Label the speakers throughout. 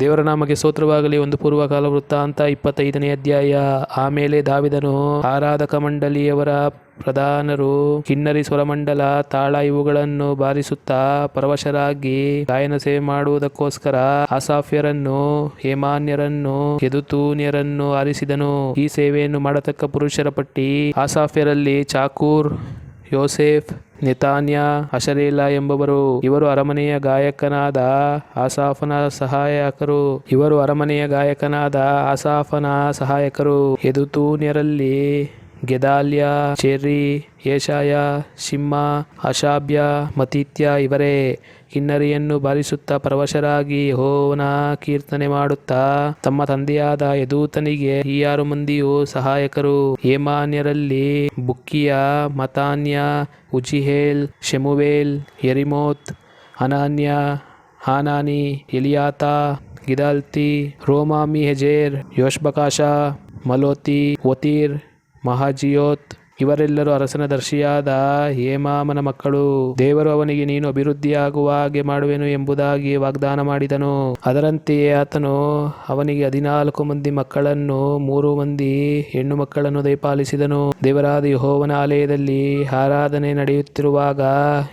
Speaker 1: ದೇವರ ನಾಮಕ್ಕೆ ಸ್ತೋತ್ರವಾಗಲಿ. ಒಂದು ಪೂರ್ವಕಾಲ ವೃತ್ತಾಂತ ಇಪ್ಪತ್ತೈದನೇ ಅಧ್ಯಾಯ. ಆಮೇಲೆ ದಾವಿದನು ಆರಾಧಕ ಮಂಡಳಿಯವರ ಪ್ರಧಾನರು ಕಿನ್ನರಿ ಸ್ವರಮಂಡಲ ತಾಳ ಇವುಗಳನ್ನು ಬಾರಿಸುತ್ತಾ ಪರವಶರಾಗಿ ಗಾಯನ ಸೇವೆ ಮಾಡುವುದಕ್ಕೋಸ್ಕರ ಅಸಾಫ್ಯರನ್ನು ಹೇಮಾನ್ಯರನ್ನು ಯದುತೂನ್ಯರನ್ನು ಆರಿಸಿದನು. ಈ ಸೇವೆಯನ್ನು ಮಾಡತಕ್ಕ ಪುರುಷರ ಪಟ್ಟಿ ಅಸಾಫ್ಯರಲ್ಲಿ ಚಾಕೂರ್, ಯೋಸೇಫ್ ನೆತಾನ್ಯ, ಅಶರೇಲ ಎಂಬುವರು, ಇವರು ಅರಮನೆಯ ಗಾಯಕನಾದ ಆಸಾಫನ ಸಹಾಯಕರು. ಇವರು ಅರಮನೆಯ ಗಾಯಕನಾದ ಆಸಾಫನ ಸಹಾಯಕರು. ಎದುತೂನ್ಯರಲ್ಲಿ ಗೆದಾಲ್ಯ, ಚೆರ್ರಿ ಏಷಾಯ ಶಿಮ್ಮ ಅಶಾಭ್ಯ ಮತಿತ್ಯ ಇವರೇ. ಕಿನ್ನರಿಯನ್ನು ಬಾರಿಸುತ್ತಾ ಪರವಶರಾಗಿ ಯೆಹೋವನ ಕೀರ್ತನೆ ಮಾಡುತ್ತಾ ತಮ್ಮ ತಂದೆಯಾದ ಯದೂತನಿಗೆ ಈ ಆರು ಮಂದಿಯು ಸಹಾಯಕರು. ಹೇಮಾನ್ಯರಲ್ಲಿ ಬುಕ್ಕಿಯ, ಮತಾನ್ಯ, ಉಜಿಹೇಲ್, ಶೆಮುವೇಲ್, ಯರಿಮೋತ್, ಅನಾನ್ಯ, ಹಾನಾನಿ, ಎಲಿಯಾತ, ಗಿದಾಲ್ತಿ, ರೋಮಾಮಿ ಹೆಜೇರ್ ಯೋಷ್ಬಕಾಶ ಮಲೋತಿ ಒತೀರ್ ಮಹಾಜಿಯೋತ್ ಇವರೆಲ್ಲರೂ ಅರಸನ ದರ್ಶಿಯಾದ ಹೇಮಾಮನ ಮಕ್ಕಳು. ದೇವರು ಅವನಿಗೆ, ನೀನು ಅಭಿವೃದ್ಧಿಯಾಗುವ ಹಾಗೆ ಮಾಡುವೆನು ಎಂಬುದಾಗಿ ವಾಗ್ದಾನ ಮಾಡಿದನು. ಅದರಂತೆಯೇ ಆತನು ಅವನಿಗೆ ಹದಿನಾಲ್ಕು ಮಂದಿ ಮಕ್ಕಳನ್ನು, ಮೂರು ಮಂದಿ ಹೆಣ್ಣು ಮಕ್ಕಳನ್ನು ದಯಪಾಲಿಸಿದನು. ದೇವರಾದ ಯೆಹೋವನ ಆಲಯದಲ್ಲಿ ಆರಾಧನೆ ನಡೆಯುತ್ತಿರುವಾಗ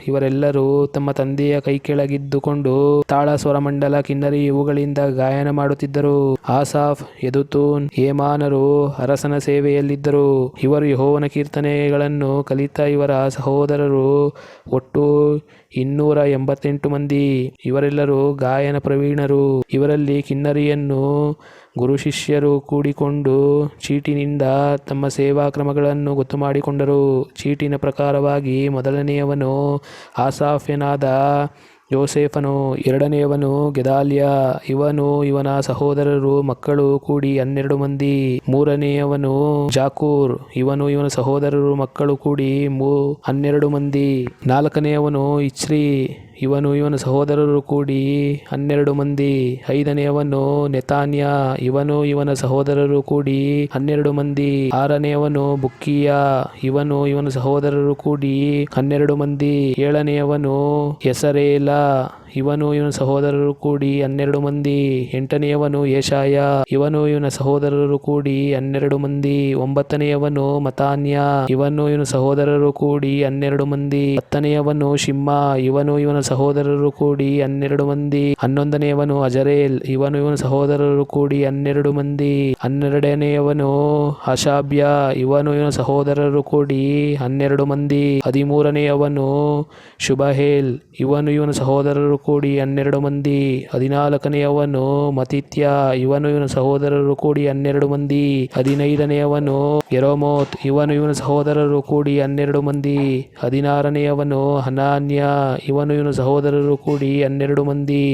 Speaker 1: ಇವರೆಲ್ಲರೂ ತಮ್ಮ ತಂದೆಯ ಕೈ ಕೆಳಗಿದ್ದುಕೊಂಡು ತಾಳ ಸ್ವರಮಂಡಲ ಕಿನ್ನರಿ ಇವುಗಳಿಂದ ಗಾಯನ ಮಾಡುತ್ತಿದ್ದರು. ಆಸಾಫ್, ಯದುತೂನ್, ಹೇಮಾನರು ಅರಸನ ಸೇವೆಯಲ್ಲಿದ್ದರು. ಇವರು ಯೆಹೋವನ ಕೀರ್ತನೆಗಳನ್ನು ಕಲಿತ ಇವರ ಸಹೋದರರು ಒಟ್ಟು ಇನ್ನೂರ ಎಂಬತ್ತೆಂಟು ಮಂದಿ. ಇವರೆಲ್ಲರೂ ಗಾಯನ ಪ್ರವೀಣರು. ಇವರಲ್ಲಿ ಕಿನ್ನರಿಯನ್ನು ಗುರು ಶಿಷ್ಯರು ಕೂಡಿಕೊಂಡು ಚೀಟಿನಿಂದ ತಮ್ಮ ಸೇವಾ ಕ್ರಮಗಳನ್ನು ಗೊತ್ತು ಮಾಡಿಕೊಂಡರು. ಚೀಟಿನ ಪ್ರಕಾರವಾಗಿ ಮೊದಲನೆಯವನು ಆಸಾಫ್ಯನಾದ ಯೋಸೇಫನು ಎರಡನೆಯವನು, ಗೆದಾಲ್ಯ, ಇವನು ಇವನ ಸಹೋದರರು ಮಕ್ಕಳು ಕೂಡಿ ಹನ್ನೆರಡು ಮಂದಿ. ಮೂರನೆಯವನು ಜಾಕೂರ್, ಇವನು ಇವನ ಸಹೋದರರು ಮಕ್ಕಳು ಕೂಡಿ ಮೂ ಹನ್ನೆರಡು ಮಂದಿ. ನಾಲ್ಕನೆಯವನು ಇಚ್ರಿ. ಇವನು ಇವನ ಸಹೋದರರು ಕೂಡಿ ಹನ್ನೆರಡು ಮಂದಿ. ಐದನೆಯವನು ನೆತಾನ್ಯ. ಇವನು ಇವನ ಸಹೋದರರು ಕೂಡಿ ಹನ್ನೆರಡು ಮಂದಿ. ಆರನೆಯವನು ಬುಕ್ಕಿಯ. ಇವನು ಇವನ ಸಹೋದರರು ಕೂಡಿ ಹನ್ನೆರಡು ಮಂದಿ. ಏಳನೆಯವನು ಹೆಸರೇಲ. ಇವನು ಇವನ ಸಹೋದರರು ಕೂಡಿ ಹನ್ನೆರಡು ಮಂದಿ. ಎಂಟನೆಯವನು ಯೇಷಾಯ ಇವನು ಇವನ ಸಹೋದರರು ಕೂಡಿ ಹನ್ನೆರಡು ಮಂದಿ. ಒಂಬತ್ತನೆಯವನು ಮತಾನ್ಯ, ಇವನು ಇವನ ಸಹೋದರರು ಕೂಡಿ ಹನ್ನೆರಡು ಮಂದಿ. ಹತ್ತನೆಯವನು ಶಿಮ್ಮ, ಇವನು ಇವನ ಸಹೋದರರು ಕೂಡಿ ಹನ್ನೆರಡು ಮಂದಿ. ಹನ್ನೊಂದನೆಯವನು ಅಜರೇಲ್, ಇವನು ಇವನ ಸಹೋದರರು ಕೂಡಿ ಹನ್ನೆರಡು ಮಂದಿ. ಹನ್ನೆರಡನೆಯವನು ಅಶಾಭ್ಯ ಇವನು ಇವನ ಸಹೋದರರು ಕೂಡಿ ಹನ್ನೆರಡು ಮಂದಿ. ಹದಿಮೂರನೆಯವನು ಶುಭಹೇಲ್ ಇವನು ಇವನ ಸಹೋದರರು ಕೂಡಿ ಹನ್ನೆರಡು ಮಂದಿ. ಹದಿನಾಲ್ಕನೆಯವನು ಮತಿತ್ಯ ಇವನು ಇವನ ಸಹೋದರರು ಕೂಡಿ ಹನ್ನೆರಡು ಮಂದಿ. ಹದಿನೈದನೆಯವನು ಎರೋಮೋತ್ ಇವನು ಇವನ ಸಹೋದರರು ಕೂಡಿ ಹನ್ನೆರಡು ಮಂದಿ. ಹದಿನಾರನೆಯವನು ಹನಾನ್ಯ. ಇವನು ಇವನ ಸಹೋದರರು ಕೂಡಿ ಹನ್ನೆರಡು ಮಂದಿ.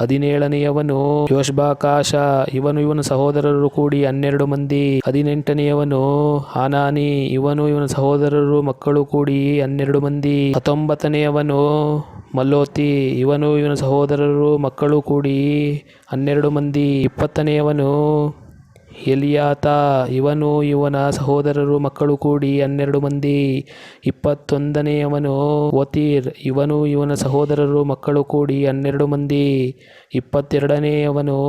Speaker 1: ಹದಿನೇಳನೆಯವನು ಯೋಷ್ಬಾಕಾಶ. ಇವನು ಇವನ ಸಹೋದರರು ಕೂಡಿ ಹನ್ನೆರಡು ಮಂದಿ. ಹದಿನೆಂಟನೆಯವನು ಹಾನಾನಿ. ಇವನು ಇವನ ಸಹೋದರರು ಮಕ್ಕಳು ಕೂಡಿ ಹನ್ನೆರಡು ಮಂದಿ. ಹತ್ತೊಂಬತ್ತನೆಯವನು ಮಲ್ಲೋತಿ, ಇವನು ಇವನ ಸಹೋದರರು, ಮಕ್ಕಳು ಕೂಡಿ ಹನ್ನೆರಡು ಮಂದಿ ಇಪ್ಪತ್ತನೆಯವನು. ಎಲಿಯಾತ, ಇವನು ಇವನ ಸಹೋದರರು, ಮಕ್ಕಳು ಕೂಡಿ ಹನ್ನೆರಡು ಮಂದಿ ಇಪ್ಪತ್ತೊಂದನೆಯವನು. ಒತೀರ್ ಇವನು ಇವನ ಸಹೋದರರು, ಮಕ್ಕಳು ಕೂಡಿ ಹನ್ನೆರಡು ಮಂದಿ ಇಪ್ಪತ್ತೆರಡನೆಯವನು.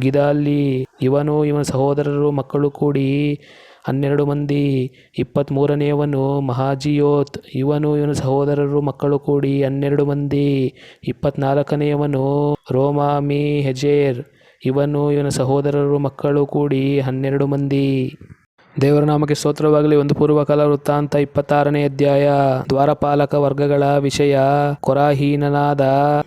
Speaker 1: ಗಿದಾಲಿ, ಇವನು ಇವನ ಸಹೋದರರು, ಮಕ್ಕಳು ಕೂಡಿ ಹನ್ನೆರಡು ಮಂದಿ ಇಪ್ಪತ್ತ್ಮೂರನೆಯವನು ಮಹಾಜಿಯೋತ್, ಇವನು ಇವನ ಸಹೋದರರು ಮಕ್ಕಳು ಕೂಡಿ ಹನ್ನೆರಡು ಮಂದಿ, ಇಪ್ಪತ್ನಾಲ್ಕನೆಯವನು ರೋಮಾಮಿ ಹೆಜೇರ್ ಇವನು ಇವನ ಸಹೋದರರು ಮಕ್ಕಳು ಕೂಡಿ ಹನ್ನೆರಡು ಮಂದಿ. ದೇವರ ನಾಮಕ್ಕೆ ಸ್ತೋತ್ರವಾಗಲಿ. ಒಂದು ಪೂರ್ವಕಾಲ ವೃತ್ತಾಂತ ಇಪ್ಪತ್ತಾರನೇ ಅಧ್ಯಾಯ. ದ್ವಾರಪಾಲಕ ವರ್ಗಗಳ ವಿಷಯ. ಕೊರಾಹೀನನಾದ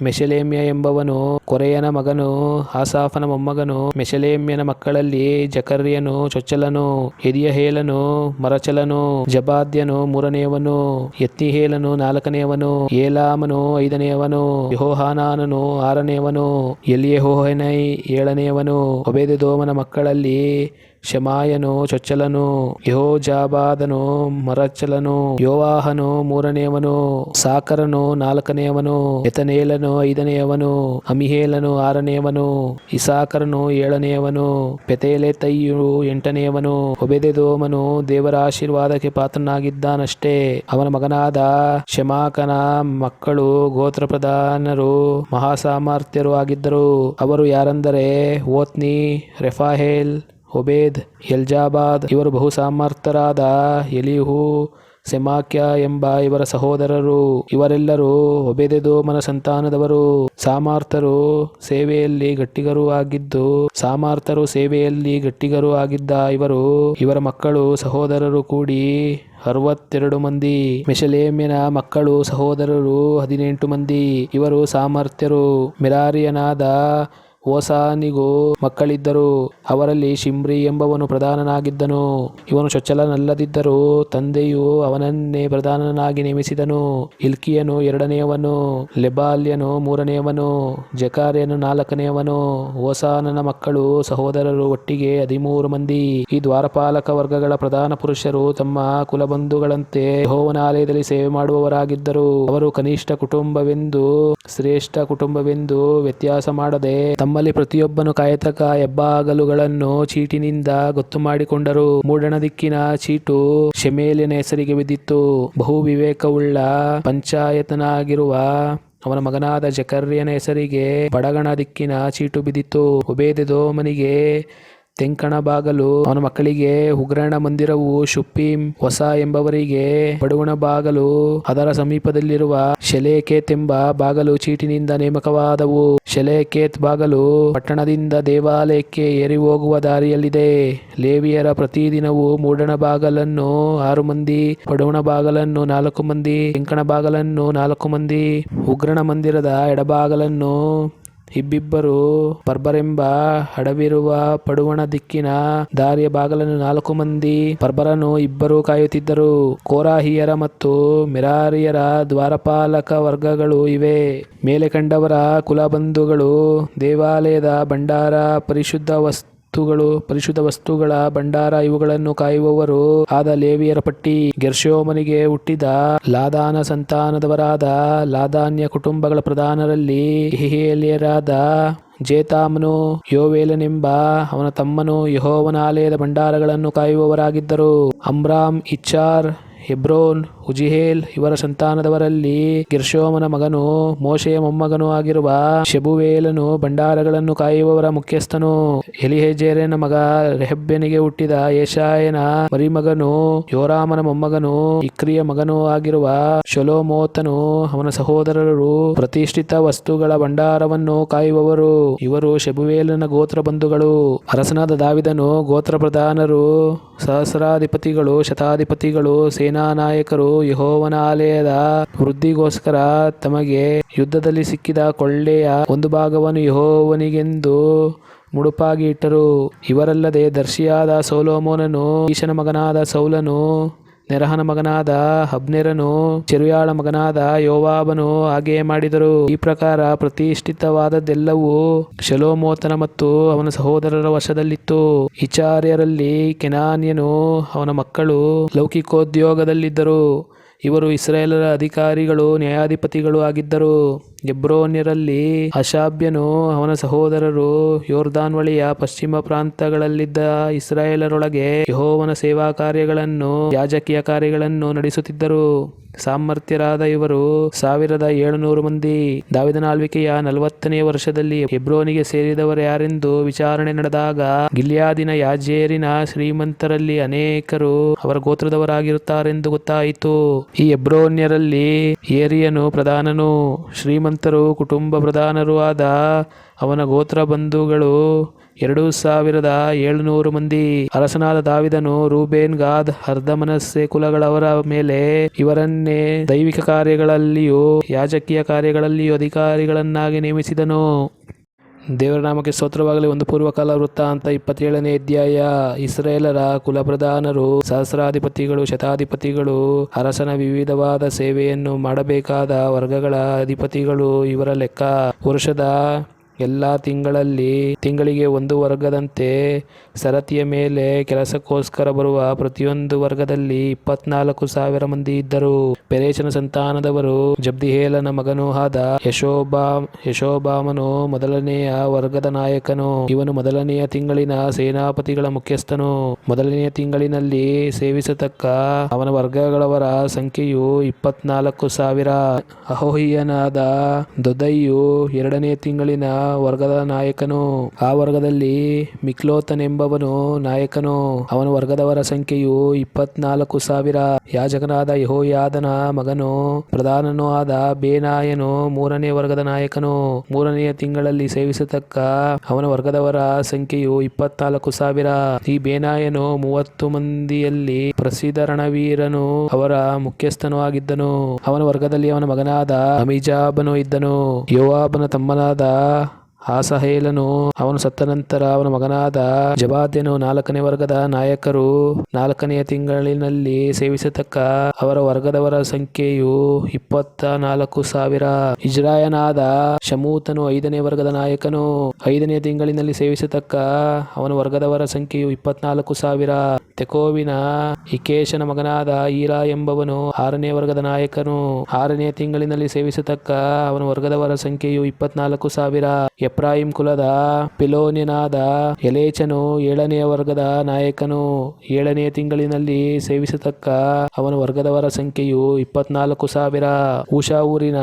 Speaker 1: ಮೆಶಲೇಮ್ಯ ಎಂಬವನು, ಕೊರೆಯನ ಮಗನು ಆಸಾಫನ ಮೊಮ್ಮಗನು ಮೆಶಲೇಮ್ಯನ ಮಕ್ಕಳಲ್ಲಿ ಜಕರ್ಯನು, ಚೊಚ್ಚಲನು, ಎದಿಯಹೇಲನು, ಮರಚಲನು, ಜಬಾದ್ಯನು ಮೂರನೆಯವನು ಎತ್ತಿಹೇಲನು ನಾಲ್ಕನೆಯವನು, ಏಲಾಮನು ಐದನೆಯವನು ಯೋಹಾನಾನನು ಆರನೆಯವನು, ಎಲಿಯಹೋಹನೈ ಏಳನೆಯವನು ಒಬೇದೆದೋಮನ ಮಕ್ಕಳಲ್ಲಿ ಶಮಾಯನು, ಚೊಚ್ಚಲನು, ಯಹೋಜಾಬಾದನು ಮರಚಲನು ಯೋವಾಹನು, ಮೂರನೆಯವನು, ಸಾಕರನು, ನಾಲ್ಕನೆಯವನು ಎತನೇಲನು ಐದನೆಯವನು, ಅಮಿಹೇಲನು, ಆರನೆಯವನು, ಇಸಾಕರನು, ಏಳನೆಯವನು ಪೆತೇಲೆತೈಯು ಎಂಟನೆಯವನು ಒಬೆದೆದೋಮನು ದೇವರ ಆಶೀರ್ವಾದಕ್ಕೆ ಪಾತ್ರನಾಗಿದ್ದಾನಷ್ಟೇ. ಅವನ ಮಗನಾದ ಶಮಾಕನ ಮಕ್ಕಳು ಗೋತ್ರ ಪ್ರಧಾನರು ಮಹಾಸಾಮರ್ಥ್ಯರು ಆಗಿದ್ದರು. ಅವರು ಯಾರೆಂದರೆ ಓತ್ನಿ ರೆಫಾಹೇಲ್ ಒಬೇದ್, ಎಲ್ಜಾಬಾದ್ ಇವರು ಬಹು ಸಾಮರ್ಥರಾದ ಎಲಿಹು, ಸೆಮಾಕ್ಯ ಎಂಬ ಇವರ ಸಹೋದರರು. ಇವರೆಲ್ಲರೂ ಒಬೆದೆದೋಮನ ಸಂತಾನದವರು. ಸಾಮಾರ್ಥರು ಸೇವೆಯಲ್ಲಿ ಗಟ್ಟಿಗರೂ ಆಗಿದ್ದು ಸಾಮಾರ್ಥರು ಸೇವೆಯಲ್ಲಿ ಗಟ್ಟಿಗರೂ ಆಗಿದ್ದ ಇವರು, ಇವರ ಮಕ್ಕಳು ಸಹೋದರರು ಕೂಡಿ ಅರವತ್ತೆರಡು ಮಂದಿ. ಮೆಷಲೇಮ್ಯನ ಮಕ್ಕಳು ಸಹೋದರರು ಹದಿನೆಂಟು ಮಂದಿ. ಇವರು ಸಾಮರ್ಥ್ಯರು. ಮಿರಾರಿಯನಾದ ಓಸಾನಿಗೂ ಮಕ್ಕಳಿದ್ದರು. ಅವರಲ್ಲಿ ಶಿಮ್ರಿ ಎಂಬವನು ಪ್ರಧಾನನಾಗಿದ್ದನು. ಇವನು ಚೊಚ್ಚಲನಲ್ಲದಿದ್ದರೂ ತಂದೆಯು ಅವನನ್ನೇ ಪ್ರಧಾನನಾಗಿ ನೇಮಿಸಿದನು. ಇಲ್ಕಿಯನು ಎರಡನೆಯವನು, ಲೆಬಾಲ್ಯನು ಮೂರನೆಯವನು, ಜಕಾರ್ಯನು ನಾಲ್ಕನೆಯವನು. ಓಸಾನನ ಮಕ್ಕಳು ಸಹೋದರರು ಒಟ್ಟಿಗೆ ಹದಿಮೂರು ಮಂದಿ. ಈ ದ್ವಾರಪಾಲಕ ವರ್ಗಗಳ ಪ್ರಧಾನ ಪುರುಷರು ತಮ್ಮ ಕುಲಬಂಧುಗಳಂತೆ ಯೆಹೋವನ ಆಲಯದಲ್ಲಿ ಸೇವೆ ಮಾಡುವವರಾಗಿದ್ದರು. ಅವರು ಕನಿಷ್ಠ ಕುಟುಂಬವೆಂದು, ಶ್ರೇಷ್ಠ ಕುಟುಂಬವೆಂದು ವ್ಯತ್ಯಾಸ ಮಾಡದೆ ತಮ್ಮಲ್ಲಿ ಪ್ರತಿಯೊಬ್ಬನು ಕಾಯತಕ ಹೆಬ್ಬಾಗಲುಗಳನ್ನು ಚೀಟಿನಿಂದ ಗೊತ್ತು ಮಾಡಿಕೊಂಡರು. ಮೂಡಣ ದಿಕ್ಕಿನ ಚೀಟು ಶಮೇಲಿನ ಹೆಸರಿಗೆ ಬಿದ್ದಿತ್ತು. ಬಹು ವಿವೇಕವುಳ್ಳ ಪಂಚಾಯತನಾಗಿರುವ ಅವನ ಮಗನಾದ ಜಕರ್ಯನ ಹೆಸರಿಗೆ ಬಡಗಣ ದಿಕ್ಕಿನ ಚೀಟು ಬಿದ್ದಿತ್ತು. ಒಬೇದೆದೋಮನಿಗೆ ತೆಂಕಣ ಬಾಗಲು ಅವನ ಮಕ್ಕಳಿಗೆ ಉಗ್ರಾಣ ಮಂದಿರವು ಶುಪ್ಪೀಂ ಹೊಸ ಎಂಬವರಿಗೆ ಬಡವಣ ಬಾಗಲು. ಅದರ ಸಮೀಪದಲ್ಲಿರುವ ಶೆಲೇಕೇತ್ ಎಂಬ ಬಾಗಲು ಚೀಟಿನಿಂದ ನೇಮಕವಾದವು. ಶೆಲೇಕೇತ್ ಬಾಗಲು ಪಟ್ಟಣದಿಂದ ದೇವಾಲಯಕ್ಕೆ ಏರಿ ಹೋಗುವ ದಾರಿಯಲ್ಲಿದೆ. ಲೇವಿಯರ ಪ್ರತಿದಿನವೂ ಮೂಡಣ ಬಾಗಲನ್ನು ಆರು ಮಂದಿ ಬಡುವಣ ಬಾಗಲನ್ನು ನಾಲ್ಕು ಮಂದಿ ತೆಂಕಣ ಬಾಗಲನ್ನು ನಾಲ್ಕು ಮಂದಿ ಉಗ್ರಣ ಮಂದಿರದ ಎಡಬಾಗಲನ್ನು ಇಬ್ಬಿಬ್ಬರು ಪರ್ಬರೆಂಬ ಹಡವಿರುವ ಪಡುವಣ ದಿಕ್ಕಿನ ದಾರಿಯ ಬಾಗಲನ್ನು ನಾಲ್ಕು ಮಂದಿ ಪರ್ಬರನು ಇಬ್ಬರು ಕಾಯುತ್ತಿದ್ದರು. ಕೋರಾಹಿಯರ ಮತ್ತು ಮಿರಾರಿಯರ ದ್ವಾರಪಾಲಕ ವರ್ಗಗಳು ಇವೆ. ಮೇಲೆ ಕಂಡವರ ಕುಲಬಂಧುಗಳು ದೇವಾಲಯದ ಭಂಡಾರ ಪರಿಶುದ್ಧ ವಸ್ತು ವಸ್ತುಗಳು, ಪರಿಶುದ್ಧ ವಸ್ತುಗಳ ಭಂಡಾರ ಇವುಗಳನ್ನು ಕಾಯುವವರು, ಆದ ಲೇವಿಯರ ಪಟ್ಟಿ ಗೆರ್ಶೋಮನಿಗೆ ಹುಟ್ಟಿದ, ಲಾದಾನ ಸಂತಾನದವರಾದ, ಲಾದಾನ್ಯ ಕುಟುಂಬಗಳ ಪ್ರಧಾನರಲ್ಲಿ ಹಿಹಿಯಲಿಯರಾದ ಜೇತಾಮನು, ಯೋವೇಲನೆಂಬ, ಅವನ ತಮ್ಮನು ಯಹೋವನ ಆಲಯದ ಭಂಡಾರಗಳನ್ನು ಕಾಯುವವರಾಗಿದ್ದರು. ಅಮ್ರಾಮ್ ಇಚ್ಚಾರ್ ಹೆಬ್ರೋನ್ ಉಜಿಹೇಲ್ ಇವರ ಸಂತಾನದವರಲ್ಲಿ ಗಿರ್ಶೋಮನ ಮಗನು ಮೋಶೆಯ ಮೊಮ್ಮಗನೂ ಆಗಿರುವ ಶಬುವೇಲನು ಭಂಡಾರಗಳನ್ನು ಕಾಯುವವರ ಮುಖ್ಯಸ್ಥನು. ಎಲಿಹೆಜೇರನ ಮಗ ರೆಹಬ್ಯನಿಗೆ ಹುಟ್ಟಿದ ಯಶಾಯನ ಮರಿಮಗನು ಯೋರಾಮನ ಮೊಮ್ಮಗನು ಇಕ್ರಿಯ ಮಗನೂ ಆಗಿರುವ ಶೊಲೋಮೋತನು ಅವನ ಸಹೋದರರು ಪ್ರತಿಷ್ಠಿತ ವಸ್ತುಗಳ ಭಂಡಾರವನ್ನು ಕಾಯುವವರು. ಇವರು ಶಬುವೇಲನ ಗೋತ್ರ ಬಂಧುಗಳು. ಅರಸನಾದ ದಾವಿದನು ಗೋತ್ರ ಪ್ರಧಾನರು, ಸಹಸ್ರಾಧಿಪತಿಗಳು, ಶತಾಧಿಪತಿಗಳು ಸೇನಾ ನಾಯಕರು ಯಹೋವನ ಆಲಯದ ವೃದ್ಧಿಗೋಸ್ಕರ ತಮಗೆ ಯುದ್ಧದಲ್ಲಿ ಸಿಕ್ಕಿದ ಕೊಳ್ಳೆಯ ಒಂದು ಭಾಗವನ್ನು ಯಹೋವನಿಗೆಂದು ಮುಡುಪಾಗಿ ಇಟ್ಟರು. ಇವರಲ್ಲದೆ ದರ್ಶಿಯಾದ ಸೋಲೋಮೋನನು ಈಶನ ಮಗನಾದ ಸೌಲನು ನೆರಹನ ಮಗನಾದ ಹಬ್ನೆರನು, ಚೆರುಯಾಳ ಮಗನಾದ ಯೋವಾಬನು ಹಾಗೆಯೇ ಮಾಡಿದರು. ಈ ಪ್ರಕಾರ ಪ್ರತಿಷ್ಠಿತವಾದದ್ದೆಲ್ಲವೂ ಶಲೋಮೋತನ ಮತ್ತು ಅವನ ಸಹೋದರರ ವಶದಲ್ಲಿತ್ತು. ಇಚಾರ್ಯರಲ್ಲಿ ಕೆನಾನ್ಯನು ಅವನ ಮಕ್ಕಳು ಲೌಕಿಕೋದ್ಯೋಗದಲ್ಲಿದ್ದರು. ಇವರು ಇಸ್ರೇಲರ ಅಧಿಕಾರಿಗಳು, ನ್ಯಾಯಾಧಿಪತಿಗಳು ಆಗಿದ್ದರು. ಎಬ್ರೋನ್ಯರಲ್ಲಿ ಅಶಾಬ್ಯನು ಅವನ ಸಹೋದರರು ಯೋರ್ದಾನ್ ವಳಿಯ ಪಶ್ಚಿಮ ಪ್ರಾಂತಗಳಲ್ಲಿದ್ದ ಇಸ್ರಾಯೇಲರೊಳಗೆ ಯಹೋವನ ಸೇವಾ ಕಾರ್ಯಗಳನ್ನು, ಯಾಜಕೀಯ ಕಾರ್ಯಗಳನ್ನು ನಡೆಸುತ್ತಿದ್ದರು. ಸಾಮರ್ಥ್ಯರಾದ ಇವರು ಸಾವಿರದ ಏಳುನೂರು ಮಂದಿ. ದಾವಿದನ ಆಳ್ವಿಕೆಯ ನಲವತ್ತನೆಯ ವರ್ಷದಲ್ಲಿ ಹೆಬ್ರೋನಿಗೆ ಸೇರಿದವರು ಯಾರೆಂದು ವಿಚಾರಣೆ ನಡೆದಾಗ ಗಿಲ್ಯಾದಿನ ಯಾಜೇರಿನ ಶ್ರೀಮಂತರಲ್ಲಿ ಅನೇಕರು ಅವರ ಗೋತ್ರದವರಾಗಿರುತ್ತಾರೆಂದು ಗೊತ್ತಾಯಿತು. ಈ ಹೆಬ್ರೋನ್ಯರಲ್ಲಿ ಏರಿಯನು ಪ್ರಧಾನನು. ಶ್ರೀಮಂತರು, ಕುಟುಂಬ ಪ್ರಧಾನರೂ ಆದ ಅವನ ಗೋತ್ರ ಬಂಧುಗಳು ಎರಡು ಸಾವಿರದ ಏಳುನೂರು ಮಂದಿ. ಅರಸನಾದ ದಾವಿದನು ರೂಬೇನ್ ಗಾದ್ ಅರ್ಧಮನಸ್ಸೆ ಕುಲಗಳವರ ಮೇಲೆ ಇವರನ್ನೇ ದೈವಿಕ ಕಾರ್ಯಗಳಲ್ಲಿಯೂ ಯಾಜಕೀಯ ಕಾರ್ಯಗಳಲ್ಲಿಯೂ ಅಧಿಕಾರಿಗಳನ್ನಾಗಿ ನೇಮಿಸಿದನು. ದೇವರ ನಾಮಕ್ಕೆ ಸ್ತೋತ್ರವಾಗಲಿ. ಒಂದು ಪೂರ್ವಕಾಲ ವೃತ್ತ ಅಂತ ಇಪ್ಪತ್ತೇಳನೇ ಅಧ್ಯಾಯ. ಇಸ್ರೇಲರ ಕುಲಪ್ರಧಾನರು, ಸಹಸ್ರಾಧಿಪತಿಗಳು, ಶತಾಧಿಪತಿಗಳು, ಅರಸನ ವಿವಿಧವಾದ ಸೇವೆಯನ್ನು ಮಾಡಬೇಕಾದ ವರ್ಗಗಳ ಅಧಿಪತಿಗಳು ಇವರ ಲೆಕ್ಕ. ವರ್ಷದ ಎಲ್ಲ ತಿಂಗಳಲ್ಲಿ ತಿಂಗಳಿಗೆ ಒಂದು ವರ್ಗದಂತೆ ಸರತಿಯ ಮೇಲೆ ಕೆಲಸಕ್ಕೋಸ್ಕರ ಬರುವ ಪ್ರತಿಯೊಂದು ವರ್ಗದಲ್ಲಿ ಇಪ್ಪತ್ನಾಲ್ಕು ಸಾವಿರ ಮಂದಿ ಇದ್ದರು. ಪೆರೇಚನ ಸಂತಾನದವರು ಜಬ್ದಿಹೇಲನ ಮಗನೂ ಆದ ಯಶೋಬಾ, ಯಶೋಬಾಮನು ಮೊದಲನೆಯ ವರ್ಗದ ನಾಯಕನು. ಇವನು ಮೊದಲನೆಯ ತಿಂಗಳಿನ ಸೇನಾಪತಿಗಳ ಮುಖ್ಯಸ್ಥನು. ಮೊದಲನೆಯ ತಿಂಗಳಿನಲ್ಲಿ ಸೇವಿಸತಕ್ಕ ಅವನ ವರ್ಗಗಳವರ ಸಂಖ್ಯೆಯು ಇಪ್ಪತ್ನಾಲ್ಕು ಸಾವಿರ. ಅಹೋಹಿಯನಾದ ದೊದೈಯು ಎರಡನೇ ತಿಂಗಳಿನ ವರ್ಗದ ನಾಯಕನು, ಆ ವರ್ಗದಲ್ಲಿ ಮಿಕ್ಲೋತನೆಂಬವನು ನಾಯಕನು. ಅವನ ವರ್ಗದವರ ಸಂಖ್ಯೆಯು ಇಪ್ಪತ್ನಾಲ್ಕು ಸಾವಿರ. ಯಾಜಕನಾದ ಯಹೋಯಾದನ ಮಗನು, ಪ್ರಧಾನನೂ ಆದ ಬೇನಾಯನು ಮೂರನೇ ವರ್ಗದ ನಾಯಕನು. ಮೂರನೆಯ ತಿಂಗಳಲ್ಲಿ ಸೇವಿಸತಕ್ಕ ಅವನ ವರ್ಗದವರ ಸಂಖ್ಯೆಯು ಇಪ್ಪತ್ನಾಲ್ಕು ಸಾವಿರ. ಈ ಬೇನಾಯನು ಮೂವತ್ತು ಮಂದಿಯಲ್ಲಿ ಪ್ರಸಿದ್ಧ ರಣವೀರನು, ಅವರ ಮುಖ್ಯಸ್ಥನೂ ಆಗಿದ್ದನು. ಅವನ ವರ್ಗದಲ್ಲಿ ಅವನ ಮಗನಾದ ಅಮಿಜಾಬನು ಇದ್ದನು. ಯೋವಾಬನ ತಮ್ಮನಾದ ಆಸಹೇಲನು ಅವನು ಸತ್ತ ನಂತರ ಅವನ ಮಗನಾದ ಜಬಾದ್ಯನು ನಾಲ್ಕನೇ ವರ್ಗದ ನಾಯಕರು ನಾಲ್ಕನೆಯ ತಿಂಗಳಿನಲ್ಲಿ ಸೇವಿಸತಕ್ಕ ಅವರ ವರ್ಗದವರ ಸಂಖ್ಯೆಯು ಇಪ್ಪತ್ತ ನಾಲ್ಕು ಸಾವಿರ. ಇಜ್ರಾಯನಾದ ಶಮೂತನು ಐದನೇ ವರ್ಗದ ನಾಯಕನು ಐದನೇ ತಿಂಗಳಿನಲ್ಲಿ ಸೇವಿಸತಕ್ಕ ಅವನ ವರ್ಗದವರ ಸಂಖ್ಯೆಯು ಇಪ್ಪತ್ನಾಲ್ಕು ಸಾವಿರ. ತೆಕೋವಿನ ಇಕೇಶನ ಮಗನಾದ ಈರಾ ಎಂಬವನು ಆರನೇ ವರ್ಗದ ನಾಯಕನು. ಆರನೇ ತಿಂಗಳಿನಲ್ಲಿ ಸೇವಿಸತಕ್ಕ ಅವನ ವರ್ಗದವರ ಸಂಖ್ಯೆಯು ಇಪ್ಪತ್ನಾಲ್ಕು ಸಾವಿರ. ಎಫ್ರಾಯಿಂ ಕುಲದ ಪಿಲೋನಿನಾದ ಎಲೇಚನು ಏಳನೆಯ ವರ್ಗದ ನಾಯಕನು. ಏಳನೆಯ ತಿಂಗಳಿನಲ್ಲಿ ಸೇವಿಸತಕ್ಕ ಅವನ ವರ್ಗದವರ ಸಂಖ್ಯೆಯು ಇಪ್ಪತ್ನಾಲ್ಕು ಸಾವಿರ. ಉಷಾ ಊರಿನ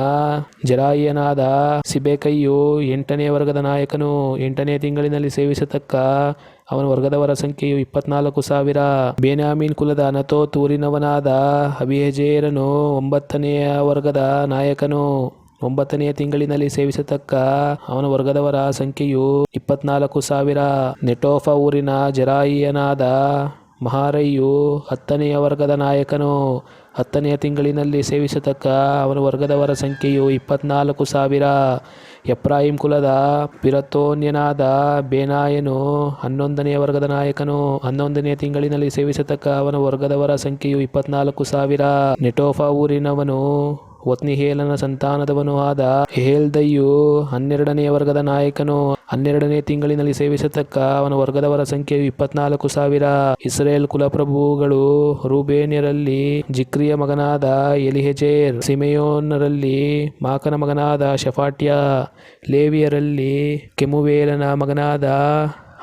Speaker 1: ಜರಾಯಿಯನಾದ ಸಿಬೇಕೈಯು ಎಂಟನೆಯ ವರ್ಗದ ನಾಯಕನು. ಎಂಟನೇ ತಿಂಗಳಿನಲ್ಲಿ ಸೇವಿಸತಕ್ಕ ಅವನ ವರ್ಗದವರ ಸಂಖ್ಯೆಯು ಇಪ್ಪತ್ನಾಲ್ಕು ಸಾವಿರ. ಬೇನಾಮೀನ್ ಕುಲದ ಅನತೋತೂರಿನವನಾದ ಅಭಿಯಜೇರನು ಒಂಬತ್ತನೆಯ ವರ್ಗದ ನಾಯಕನು. ಒಂಬತ್ತನೆಯ ತಿಂಗಳಿನಲ್ಲಿ ಸೇವಿಸತಕ್ಕ ಅವನ ವರ್ಗದವರ ಸಂಖ್ಯೆಯು ಇಪ್ಪತ್ನಾಲ್ಕು ಸಾವಿರ. ನೆಟೋಫ ಊರಿನ ಜರಾಯಿಯನಾದ ಮಹಾರಯ್ಯು ಹತ್ತನೆಯ ವರ್ಗದ ನಾಯಕನು. ಹತ್ತನೆಯ ತಿಂಗಳಿನಲ್ಲಿ ಸೇವಿಸತಕ್ಕ ಅವನ ವರ್ಗದವರ ಸಂಖ್ಯೆಯು ಇಪ್ಪತ್ನಾಲ್ಕು ಸಾವಿರ. ಎಪ್ರಾಹಿಂ ಕುಲದ ಪಿರತೋನ್ಯನಾದ ಬೇನಾಯನು ಹನ್ನೊಂದನೆಯ ವರ್ಗದ ನಾಯಕನು. ಹನ್ನೊಂದನೆಯ ತಿಂಗಳಿನಲ್ಲಿ ಸೇವಿಸತಕ್ಕ ಅವನ ವರ್ಗದವರ ಸಂಖ್ಯೆಯು ಇಪ್ಪತ್ನಾಲ್ಕು ಸಾವಿರ. ನೆಟೋಫಾ ಊರಿನವನು ಒತ್ನಿಹೇಲನ ಸಂತಾನದವನು ಆದ ಹೇಲ್ದಯ್ಯು ಹನ್ನೆರಡನೆಯ ವರ್ಗದ ನಾಯಕನು. ಹನ್ನೆರಡನೇ ತಿಂಗಳಿನಲ್ಲಿ ಸೇವಿಸತಕ್ಕ ಅವನ ವರ್ಗದವರ ಸಂಖ್ಯೆಯು ಇಪ್ಪತ್ನಾಲ್ಕು ಸಾವಿರ. ಇಸ್ರೇಲ್ ಕುಲಪ್ರಭುಗಳು ರೂಬೇನ್ಯರಲ್ಲಿ ಜಿಕ್ರಿಯ ಮಗನಾದ ಎಲಿಹೆಜೇರ್, ಸಿಮೆಯೋನರಲ್ಲಿ ಮಾಕನ ಮಗನಾದ ಶಫಾಟ್ಯ, ಲೇವಿಯರಲ್ಲಿ ಕೆಮುವೇಲನ ಮಗನಾದ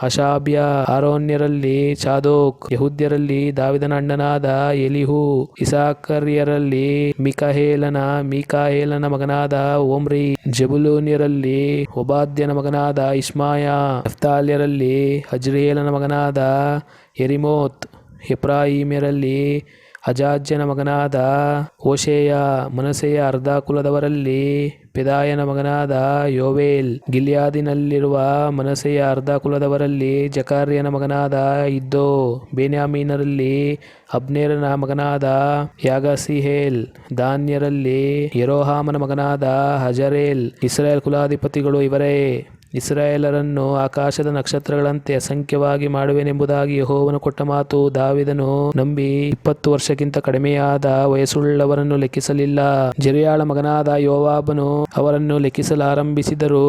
Speaker 1: ಹಶಾಬ್ಯ ಆರೋನ್ಯರಲ್ಲಿ ಚಾದೋಕ್, ಯಹುದ್ಯರಲ್ಲಿ ದಾವಿದನ ಅಣ್ಣನಾದ ಎಲಿಹು, ಇಸಾಕರ್ಯರಲ್ಲಿ ಮಿಕಹೇಲನ ಮಿಕಾಹೇಲನ ಮಗನಾದ ಓಮ್ರಿ, ಜಬುಲೂನ್ಯರಲ್ಲಿ ಒಬಾದ್ಯನ ಮಗನಾದ ಇಸ್ಮಾಯ ಅಫ್ತಾಲ್ಯರಲ್ಲಿ ಹಜ್ರಿಯೇಲನ ಮಗನಾದ ಎರಿಮೋತ್ ಎಫ್ರಾಯಿಮ್ಯರಲ್ಲಿ ಅಜಾಜ್ಯನ ಮಗನಾದ ಓಶೇಯ ಮನಸೆಯ ಅರ್ಧ ಕುಲದವರಲ್ಲಿ, ಪೆದಾಯನ ಮಗನಾದ ಯೋವೇಲ್ ಗಿಲ್ಯಾದಿನಲ್ಲಿರುವ ಮನಸೆಯ ಅರ್ಧ ಕುಲದವರಲ್ಲಿ, ಜಕಾರ್ಯನ ಮಗನಾದ ಇದ್ದೋ ಬೇನ್ಯಾಮೀನರಲ್ಲಿ, ಅಬ್ನೇರನ ಮಗನಾದ ಯಾಗಸಿಹೇಲ್ ದಾನ್ಯರಲ್ಲಿ, ಯರೋಹಾಮನ ಮಗನಾದ ಹಜರೇಲ್ ಇಸ್ರೇಲ್ ಕುಲಾಧಿಪತಿಗಳು ಇವರೇ. ಇಸ್ರಾಯೇಲರನ್ನು ಆಕಾಶದ ನಕ್ಷತ್ರಗಳಂತೆ ಅಸಂಖ್ಯವಾಗಿ ಮಾಡುವೆನೆಂಬುದಾಗಿ ಯಹೋವನು ಕೊಟ್ಟ ಮಾತು. ದಾವಿದನು ನಂಬಿ ಇಪ್ಪತ್ತು ವರ್ಷಕ್ಕಿಂತ ಕಡಿಮೆಯಾದ ವಯಸ್ಸುಳ್ಳವರನ್ನು ಲೆಕ್ಕಿಸಲಿಲ್ಲ. ಜೆರಿಯಾಳ ಮಗನಾದ ಯೋವಾಬನು ಅವರನ್ನು ಲೆಕ್ಕಿಸಲಾರಂಭಿಸಿದರು.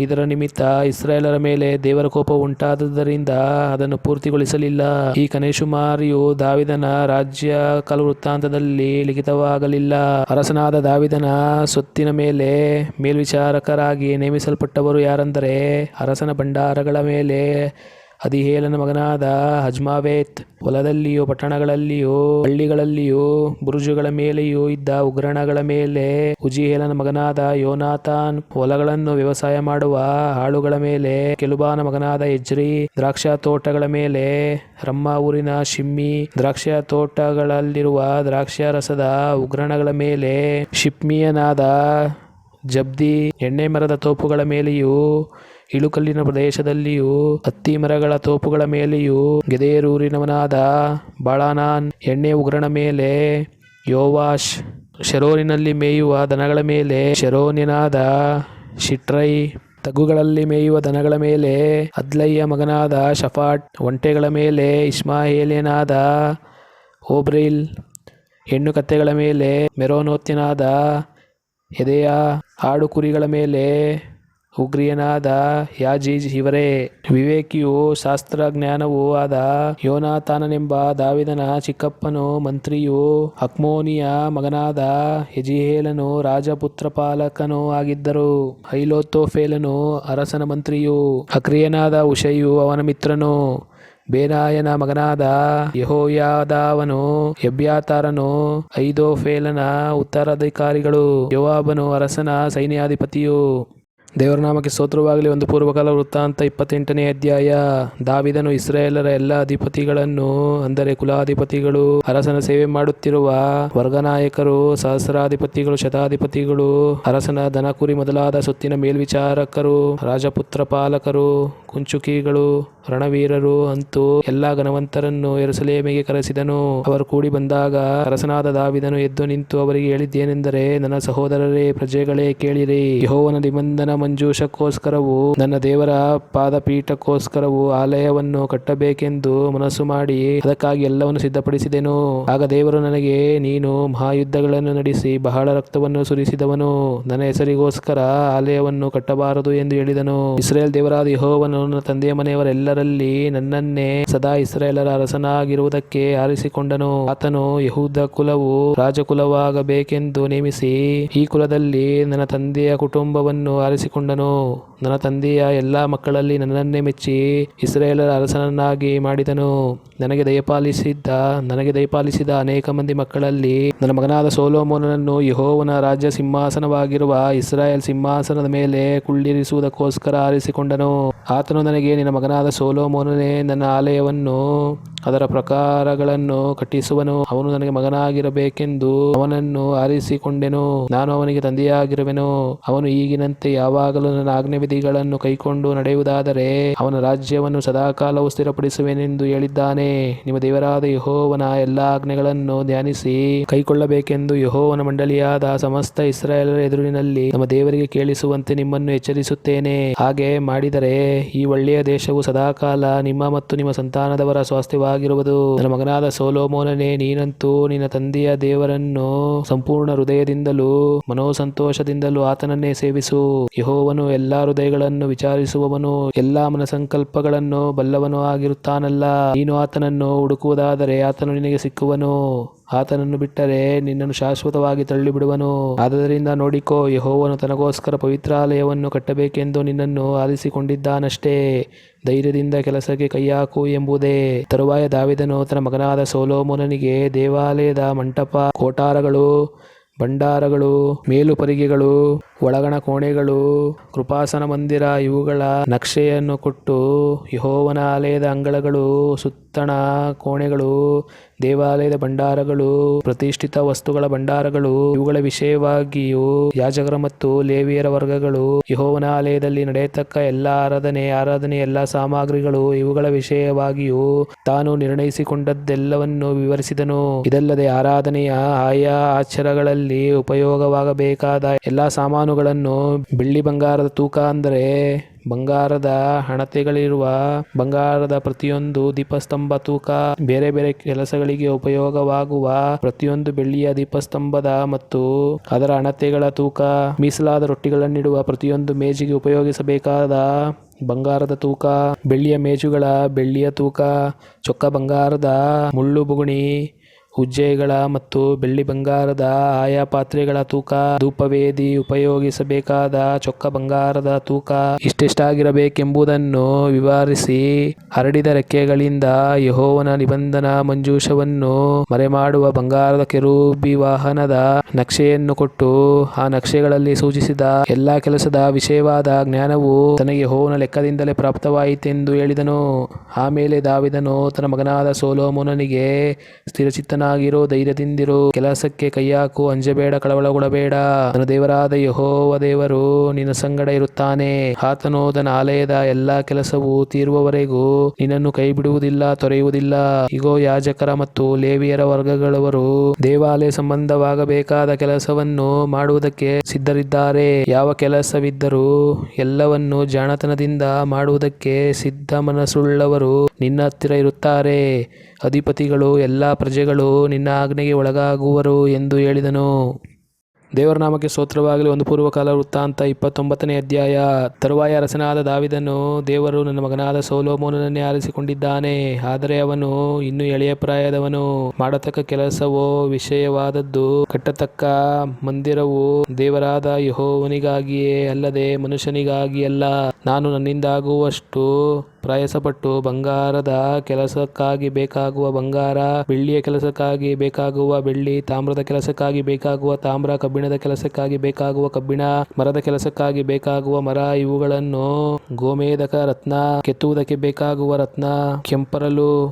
Speaker 1: ಇದರ ನಿಮಿತ್ತ ಇಸ್ರಾಯೇಲರ ಮೇಲೆ ದೇವರ ಕೋಪ ಉಂಟಾದದರಿಂದ ಅದನ್ನು ಪೂರ್ತಿಗೊಳಿಸಲಿಲ್ಲ. ಈ ಕನೇಶುಮಾರಿಯು ದಾವಿದನ ರಾಜ್ಯ ವೃತ್ತಾಂತದಲ್ಲಿ ಲಿಖಿತವಾಗಲಿಲ್ಲ. ಅರಸನಾದ ದಾವಿದನ ಸೊತ್ತಿನ ಮೇಲೆ ಮೇಲ್ವಿಚಾರಕರಾಗಿ ನೇಮಿಸಲ್ಪಟ್ಟವರು ಯಾರೆಂದರೆ ಅರಸನ ಭಂಡಾರಗಳ ಮೇಲೆ ಅದಿಹೇಲನ ಮಗನಾದ ಹಜ್ಮಾವೇತ್ ಹೊಲದಲ್ಲಿಯೂ, ಪಟ್ಟಣಗಳಲ್ಲಿಯೂ, ಹಳ್ಳಿಗಳಲ್ಲಿಯೂ, ಬುರುಜುಗಳ ಮೇಲೆಯೂ ಇದ್ದ ಉಗ್ರಣಗಳ ಮೇಲೆ ಉಜಿಹೇಲನ ಮಗನಾದ ಯೋನಾಥಾನ್ ಹೊಲಗಳನ್ನು ವ್ಯವಸಾಯ ಮಾಡುವ ಹಾಳುಗಳ ಮೇಲೆ, ಕೆಲುಬಾನ ಮಗನಾದ ಎಜ್ರಿ ದ್ರಾಕ್ಷಾ ತೋಟಗಳ ಮೇಲೆ, ರಮ್ಮ ಊರಿನ ಶಿಮ್ಮಿ ದ್ರಾಕ್ಷಾ ತೋಟಗಳಲ್ಲಿರುವ ದ್ರಾಕ್ಷಾರಸದ ಉಗ್ರಣಗಳ ಮೇಲೆ, ಶಿಪ್ಮಿಯನಾದ ಜಬ್ದಿ ಎಣ್ಣೆ ಮರದ ತೋಪುಗಳ ಮೇಲೆಯೂ ಇಳುಕಲ್ಲಿನ ಪ್ರದೇಶದಲ್ಲಿಯೂ, ಹತ್ತಿ ಮರಗಳ ತೋಪುಗಳ ಮೇಲೆಯೂ ಗೆದೇರೂರಿನವನಾದ ಬಾಳಾನಾನ್ ಎಣ್ಣೆ ಉಗ್ರಣ ಮೇಲೆ ಯೋವಾಶ್ ಶೆರೋನಿನಲ್ಲಿ ಮೇಯುವ ದನಗಳ ಮೇಲೆ, ಶೆರೋನಿನಾದ ಶಿಟ್ರೈ ತಗ್ಗುಗಳಲ್ಲಿ ಮೇಯುವ ದನಗಳ ಮೇಲೆ ಅದ್ಲಯ್ಯ ಮಗನಾದ ಶಫಾಟ್ ಒಂಟೆಗಳ ಮೇಲೆ ಇಸ್ಮಾಹೇಲಿನಾದ ಓಬ್ರಿಲ್ ಹೆಣ್ಣು ಕತ್ತೆಗಳ ಮೇಲೆ, ಮೆರೋನೋತ್ಯನಾದ ಎದೆಯ ಆಡು ಕುರಿಗಳ ಮೇಲೆ ಉಗ್ರಿಯನಾದ ಯಾಜೀಜ್ ಇವರೇ, ವಿವೇಕಿಯೂ ಶಾಸ್ತ್ರಜ್ಞಾನವೂ ಆದ ಯೋನಾಥಾನನೆಂಬ ದಾವಿದನ ಚಿಕ್ಕಪ್ಪನು ಮಂತ್ರಿಯು ಅಕ್ಮೋನಿಯ ಮಗನಾದ ಯಜಿಹೇಲನು ರಾಜಪುತ್ರಪಾಲಕನೂ ಆಗಿದ್ದರು. ಐಲೋತೋಫೇಲನು ಅರಸನ ಮಂತ್ರಿಯು, ಅಕ್ರಿಯನಾದ ಉಷಯು ಅವನ ಮಿತ್ರನು, ಬೇನಾಯನ ಮಗನಾದ ಯಹೋಯಾದಾವನು, ಎಬ್ಯಾತಾರನು, ಐದೋಫೇಲನ ಉತ್ತರಾಧಿಕಾರಿಗಳು, ಯೋವಾಬನು ಅರಸನ ಸೈನ್ಯಾಧಿಪತಿಯು. ದೇವರ ನಾಮಕ್ಕೆ ಸ್ತೋತ್ರವಾಗಲಿ. ಒಂದು ಪೂರ್ವಕಾಲ ವೃತ್ತಾಂತ ಇಪ್ಪತ್ತೆಂಟನೇ ಅಧ್ಯಾಯ. ದಾವಿದನು ಇಸ್ರಾಯೇಲರ ಎಲ್ಲ ಅಧಿಪತಿಗಳನ್ನು, ಅಂದರೆ ಕುಲಾಧಿಪತಿಗಳು, ಅರಸನ ಸೇವೆ ಮಾಡುತ್ತಿರುವ ವರ್ಗನಾಯಕರು, ಸಹಸ್ರಾಧಿಪತಿಗಳು, ಶತಾಧಿಪತಿಗಳು, ಅರಸನ ದನಕುರಿ ಮೊದಲಾದ ಸುತ್ತಿನ ಮೇಲ್ವಿಚಾರಕರು, ರಾಜಪುತ್ರ ಪಾಲಕರು ಕುಂಚುಕಿಗಳು, ರಣವೀರರು ಅಂತೂ ಎಲ್ಲಾ ಗಣವಂತರನ್ನು ಎರಸಲೇಮೆಗೆ ಕರೆಸಿದನು. ಅವರು ಕೂಡಿ ಬಂದಾಗ ಅರಸನಾದ ದಾವಿದನು ಎದ್ದು ನಿಂತು ಅವರಿಗೆ ಹೇಳಿದ್ದೇನೆಂದರೆ, ನನ್ನ ಸಹೋದರರೇ, ಪ್ರಜೆಗಳೇ ಕೇಳಿರಿ. ಯಹೋವನ ನಿಬಂಧನ ಮಂಜೂಷಕ್ಕೋಸ್ಕರವು, ನನ್ನ ದೇವರ ಪಾದಪೀಠಕ್ಕೋಸ್ಕರವು ಆಲಯವನ್ನು ಕಟ್ಟಬೇಕೆಂದು ಮನಸ್ಸು ಮಾಡಿ ಅದಕ್ಕಾಗಿ ಎಲ್ಲವನ್ನು ಸಿದ್ಧಪಡಿಸಿದೆನು. ಆಗ ದೇವರು ನನಗೆ, ನೀನು ಮಹಾಯುದ್ಧಗಳನ್ನು ನಡೆಸಿ ಬಹಳ ರಕ್ತವನ್ನು ಸುರಿಸಿದವನು. ನನ್ನ ಹೆಸರಿಗೋಸ್ಕರ ಆಲಯವನ್ನು ಕಟ್ಟಬಾರದು ಎಂದು ಹೇಳಿದನು. ಇಸ್ರೇಲ್ ದೇವರಾದ ಯೆಹೋವನು ನನ್ನ ತಂದೆಯ ಮನೆಯವರೆಲ್ಲರಲ್ಲಿ ನನ್ನನ್ನೇ ಸದಾ ಇಸ್ರೇಲರ ಅರಸನಾಗಿರುವುದಕ್ಕೆ ಆರಿಸಿಕೊಂಡನು. ಆತನು ಯಹೂದ ಕುಲವು ರಾಜಕುಲವಾಗಬೇಕೆಂದು ನೇಮಿಸಿ ಈ ಕುಲದಲ್ಲಿ ನನ್ನ ತಂದೆಯ ಕುಟುಂಬವನ್ನು ಆರಿಸಿಕೊಂಡನು. ನನ್ನ ತಂದೆಯ ಎಲ್ಲಾ ಮಕ್ಕಳಲ್ಲಿ ನನ್ನನ್ನೇ ಮೆಚ್ಚಿ ಇಸ್ರೇಲರ ಅರಸನನ್ನಾಗಿ ಮಾಡಿದನು. ನನಗೆ ದಯಪಾಲಿಸಿದ್ದ, ನನಗೆ ದಯಪಾಲಿಸಿದ ಅನೇಕ ಮಂದಿ ಮಕ್ಕಳಲ್ಲಿ ನನ್ನ ಮಗನಾದ ಸೋಲೋಮೋನನನ್ನು ಯಹೋವನ ರಾಜ್ಯ ಸಿಂಹಾಸನವಾಗಿರುವ ಇಸ್ರಾಯೇಲ್ ಸಿಂಹಾಸನದ ಮೇಲೆ ಕುಳ್ಳಿರಿಸುವುದಕ್ಕೋಸ್ಕರ ಆರಿಸಿಕೊಂಡನು. ಆತನು ನನಗೆ ನಿನ್ನ ಮಗನಾದ ಸೋಲೋಮೋನನೇ ನನ್ನ ಆಲಯವನ್ನು, ಅದರ ಪ್ರಕಾರಗಳನ್ನು ಕಟ್ಟಿಸುವನು. ಅವನು ನನಗೆ ಮಗನಾಗಿರಬೇಕೆಂದು ಅವನನ್ನು ಆರಿಸಿಕೊಂಡೆನು. ನಾನು ಅವನಿಗೆ ತಂದೆಯಾಗಿರುವೆನು. ಅವನು ಈಗಿನಂತೆ ಯಾವಾಗಲೂ ನನ್ನ ಆಜ್ಞೆವಿಧಿಗಳನ್ನು ಕೈಕೊಂಡು ನಡೆಯುವುದಾದರೆ ಅವನ ರಾಜ್ಯವನ್ನು ಸದಾಕಾಲವು ಸ್ಥಿರಪಡಿಸುವೆನೆಂದು ಹೇಳಿದ್ದಾನೆ. ನಿಮ್ಮ ದೇವರಾದ ಯಹೋವನ ಎಲ್ಲಾ ಆಜ್ಞೆಗಳನ್ನು ಧ್ಯಾನಿಸಿ ಕೈಕೊಳ್ಳಬೇಕೆಂದು ಯಹೋವನ ಮಂಡಳಿಯಾದ ಸಮಸ್ತ ಇಸ್ರಾಯೇಲರ ಎದುರಿನಲ್ಲಿ ನಮ್ಮ ದೇವರಿಗೆ ಕೇಳಿಸುವಂತೆ ನಿಮ್ಮನ್ನು ಎಚ್ಚರಿಸುತ್ತೇನೆ. ಹಾಗೆ ಮಾಡಿದರೆ ಈ ಒಳ್ಳೆಯ ದೇಶವು ಸದಾಕಾಲ ನಿಮ್ಮ ಮತ್ತು ನಿಮ್ಮ ಸಂತಾನದವರ ಸ್ವಾಸ್ಥ್ಯವಾಗಿರುವುದು. ನನ್ನ ಮಗನಾದ ಸೋಲೋಮೋನನೇ, ನೀನಂತೂ ನಿನ್ನ ತಂದೆಯ ದೇವರನ್ನು ಸಂಪೂರ್ಣ ಹೃದಯದಿಂದಲೂ ಮನೋಸಂತೋಷದಿಂದಲೂ ಆತನನ್ನೇ ಸೇವಿಸು. ಯಹೋವನು ಎಲ್ಲಾ ಹೃದಯಗಳನ್ನು ವಿಚಾರಿಸುವವನು, ಎಲ್ಲಾ ಮನಸಂಕಲ್ಪಗಳನ್ನು ಬಲ್ಲವನು ಆಗಿರುತ್ತಾನಲ್ಲ. ನೀನು ಆತನನ್ನು ಹುಡುಕುವುದಾದರೆ ಆತನು ನಿನಗೆ ಸಿಕ್ಕುವನು. ಆತನನ್ನು ಬಿಟ್ಟರೆ ನಿನ್ನನ್ನು ಶಾಶ್ವತವಾಗಿ ತಳ್ಳಿಬಿಡುವನು. ಆದ್ದರಿಂದ ನೋಡಿಕೋ, ಯಹೋವನು ತನಗೋಸ್ಕರ ಪವಿತ್ರಾಲಯವನ್ನು ಕಟ್ಟಬೇಕೆಂದು ನಿನ್ನನ್ನು ಆರಿಸಿಕೊಂಡಿದ್ದಾನಷ್ಟೇ. ಧೈರ್ಯದಿಂದ ಕೆಲಸಕ್ಕೆ ಕೈಯಾಕು ಎಂಬುದೇ. ತರುವಾಯ ದಾವಿದನು ತನ್ನ ಮಗನಾದ ಸೋಲೋಮೋನನಿಗೆ ದೇವಾಲಯದ ಮಂಟಪ, ಕೋಟಾರಗಳು, ಭಂಡಾರಗಳು, ಮೇಲುಪರಿಗೆಗಳು ಒಳಗಣ ಕೋಣೆಗಳು, ಕೃಪಾಸನ ಮಂದಿರ, ಇವುಗಳ ನಕ್ಷೆಯನ್ನು ಕೊಟ್ಟು ಯಹೋವನ ಆಲಯದ ಅಂಗಳಗಳು, ಸುತ್ತಣ ಕೋಣೆಗಳು, ದೇವಾಲಯದ ಭಂಡಾರಗಳು, ಪ್ರತಿಷ್ಠಿತ ವಸ್ತುಗಳ ಭಂಡಾರಗಳು, ಇವುಗಳ ವಿಷಯವಾಗಿಯೂ ಯಾಜಕರ ಮತ್ತು ಲೇವಿಯರ ವರ್ಗಗಳು, ಯಹೋವನ ಆಲಯದಲ್ಲಿ ನಡೆಯತಕ್ಕ ಎಲ್ಲಾ ಆರಾಧನೆ ಆರಾಧನೆ ಎಲ್ಲಾ ಸಾಮಗ್ರಿಗಳು, ಇವುಗಳ ವಿಷಯವಾಗಿಯೂ ತಾನು ನಿರ್ಣಯಿಸಿಕೊಂಡದ್ದೆಲ್ಲವನ್ನು ವಿವರಿಸಿದನು. ಇದಲ್ಲದೆ ಆರಾಧನೆಯ ಆಯಾ ಆಚರಗಳಲ್ಲಿ ಉಪಯೋಗವಾಗಬೇಕಾದ ಎಲ್ಲಾ ಸಾಮಾನುಗಳನ್ನು ಬೆಳ್ಳಿ ಬಂಗಾರದ ತೂಕ ಅಂದರೆ ಬಂಗಾರದ ಹಣತೆಗಳಿರುವ ಬಂಗಾರದ ಪ್ರತಿಯೊಂದು ದೀಪಸ್ತಂಭ ತೂಕ, ಬೇರೆ ಬೇರೆ ಕೆಲಸಗಳಿಗೆ ಉಪಯೋಗವಾಗುವ ಪ್ರತಿಯೊಂದು ಬೆಳ್ಳಿಯ ದೀಪಸ್ತಂಭದ ಮತ್ತು ಅದರ ಹಣತೆಗಳ ತೂಕ, ಮೀಸಲಾದ ರೊಟ್ಟಿಗಳನ್ನಿಡುವ ಪ್ರತಿಯೊಂದು ಮೇಜಿಗೆ ಉಪಯೋಗಿಸಬೇಕಾದ ಬಂಗಾರದ ತೂಕ, ಬೆಳ್ಳಿಯ ಮೇಜುಗಳ ಬೆಳ್ಳಿಯ ತೂಕ, ಚೊಕ್ಕ ಬಂಗಾರದ ಮುಳ್ಳು ಬುಗುಣಿ ಉಜ್ಜೆಗಳ ಮತ್ತು ಬೆಳ್ಳಿ ಬಂಗಾರದ ಆಯಾ ಪಾತ್ರೆಗಳ ತೂಕ, ಧೂಪವೇದಿ ಉಪಯೋಗಿಸಬೇಕಾದ ಚೊಕ್ಕ ಬಂಗಾರದ ತೂಕ ಇಷ್ಟೆಷ್ಟಾಗಿರಬೇಕೆಂಬುದನ್ನು ವಿವರಿಸಿ ಹರಡಿದ ರೆಕ್ಕೆಗಳಿಂದ ಯಹೋವನ ನಿಬಂಧನ ಮಂಜೂಷವನ್ನು ಮರೆಮಾಡುವ ಬಂಗಾರದ ಕೆರೂಬಿ ವಾಹನದ ನಕ್ಷೆಯನ್ನು ಕೊಟ್ಟು ಆ ನಕ್ಷೆಗಳಲ್ಲಿ ಸೂಚಿಸಿದ ಎಲ್ಲಾ ಕೆಲಸದ ವಿಷಯವಾದ ಜ್ಞಾನವು ತನಗೆ ಹೋವನ ಲೆಕ್ಕದಿಂದಲೇ ಪ್ರಾಪ್ತವಾಯಿತೆಂದು ಹೇಳಿದನು. ಆಮೇಲೆ ದಾವಿದನು ತನ್ನ ಮಗನಾದ ಸೋಲೋಮೋನನಿಗೆ ಸ್ಥಿರಚಿತ್ತನಾಗಿರೋ ಧೈರ್ಯದಿಂದಿರು, ಕೆಲಸಕ್ಕೆ ಕೈಯಾಕು ಅಂಜಬೇಡ ಕಳವಳಗೊಳ್ಳಬೇಡ ನನ್ನ ದೇವರಾದ ಯಹೋವ ದೇವರು ನಿನ್ನ ಸಂಗಡ ಇರುತ್ತಾನೆ. ಆತನು ತನ್ನ ಆಲಯದ ಎಲ್ಲಾ ಕೆಲಸವು ತೀರುವವರೆಗೂ ನಿನ್ನನ್ನು ಕೈ ಬಿಡುವುದಿಲ್ಲ ತೊರೆಯುವುದಿಲ್ಲ. ಇಗೋ, ಯಾಜಕರ ಮತ್ತು ಲೇವಿಯರ ವರ್ಗಗಳವರು ದೇವಾಲಯ ಸಂಬಂಧವಾಗಬೇಕಾದ ಕೆಲಸವನ್ನು ಮಾಡುವುದಕ್ಕೆ ಸಿದ್ಧರಿದ್ದಾರೆ. ಯಾವ ಕೆಲಸವಿದ್ದರೂ ಎಲ್ಲವನ್ನು ಜಾಣತನದಿಂದ ಮಾಡುವುದಕ್ಕೆ ಸಿದ್ಧ ಮನಸ್ಸುಳ್ಳವರು ನಿನ್ನ ಹತ್ತಿರ ಇರುತ್ತಾರೆ. ಅಧಿಪತಿಗಳು, ಎಲ್ಲ ಪ್ರಜೆಗಳು ನಿನ್ನ ಆಜ್ಞೆಗೆ ಒಳಗಾಗುವರು ಎಂದು ಹೇಳಿದನು. ದೇವರ ನಾಮಕ್ಕೆ ಸ್ತೋತ್ರವಾಗಲಿ. ಒಂದು ಪೂರ್ವಕಾಲ ವೃತ್ತಾಂತ ಇಪ್ಪತ್ತೊಂಬತ್ತನೇ ಅಧ್ಯಾಯ. ತರುವಾಯ ಅರಸನಾದ ದಾವಿದನು, ದೇವರು ನನ್ನ ಮಗನಾದ ಸೋಲೋಮೋನನ್ನೇ ಆರಿಸಿಕೊಂಡಿದ್ದಾನೆ. ಆದರೆ ಅವನು ಇನ್ನೂ ಎಳೆಯ ಪ್ರಾಯದವನು. ಮಾಡತಕ್ಕ ಕೆಲಸವೋ, ವಿಷಯವಾದದ್ದು, ಕಟ್ಟತಕ್ಕ ಮಂದಿರವು, ದೇವರಾದ ಯಹೋವನಿಗಾಗಿಯೇ ಅಲ್ಲದೆ ಮನುಷ್ಯನಿಗಾಗಿ ಅಲ್ಲ ನಾನು ನನ್ನಿಂದಾಗುವಷ್ಟು ಪ್ರಯಾಸಪಟ್ಟು ಬಂಗಾರದ ಕೆಲಸಕ್ಕಾಗಿ ಬೇಕಾಗುವ ಬಂಗಾರ, ಬೆಳ್ಳಿಯ ಕೆಲಸಕ್ಕಾಗಿ ಬೇಕಾಗುವ ಬೆಳ್ಳಿ, ತಾಮ್ರದ ಕೆಲಸಕ್ಕಾಗಿ ಬೇಕಾಗುವ ತಾಮ್ರ, ಕಬ್ಬಿಣದ ಕೆಲಸಕ್ಕಾಗಿ ಬೇಕಾಗುವ ಕಬ್ಬಿಣ, ಮರದ ಕೆಲಸಕ್ಕಾಗಿ ಬೇಕಾಗುವ ಮರ, ಇವುಗಳನ್ನು ಗೋಮೇಧಕ ರತ್ನ, ಕೆತ್ತುವುದಕ್ಕೆ ಬೇಕಾಗುವ ರತ್ನ, ಕೆಂಪರಲು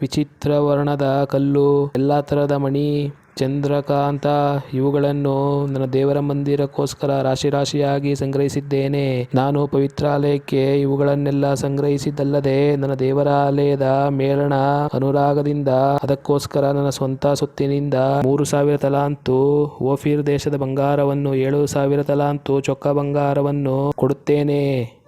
Speaker 1: ವಿಚಿತ್ರ ವರ್ಣದ ಕಲ್ಲು, ಎಲ್ಲಾ ತರಹದ ಮಣಿ ಚಂದ್ರಕಾಂತ, ಇವುಗಳನ್ನು ನನ್ನ ದೇವರ ಮಂದಿರಕ್ಕೋಸ್ಕರ ರಾಶಿ ರಾಶಿಯಾಗಿ ಸಂಗ್ರಹಿಸಿದ್ದೇನೆ. ನಾನು ಪವಿತ್ರಾಲಯಕ್ಕೆ ಇವುಗಳನ್ನೆಲ್ಲ ಸಂಗ್ರಹಿಸಿದ್ದಲ್ಲದೆ ನನ್ನ ದೇವರಾಲಯದ ಮೇಲಣ ಅನುರಾಗದಿಂದ, ಅದಕ್ಕೋಸ್ಕರ ನನ್ನ ಸ್ವಂತ ಸುತ್ತಿನಿಂದ ಮೂರು ಸಾವಿರ ತಲಾಂತು ಓಫೀರ್ ದೇಶದ ಬಂಗಾರವನ್ನು, ಏಳು ಸಾವಿರ ತಲಾಂತು ಚೊಕ್ಕ ಬಂಗಾರವನ್ನು ಕೊಡುತ್ತೇನೆ.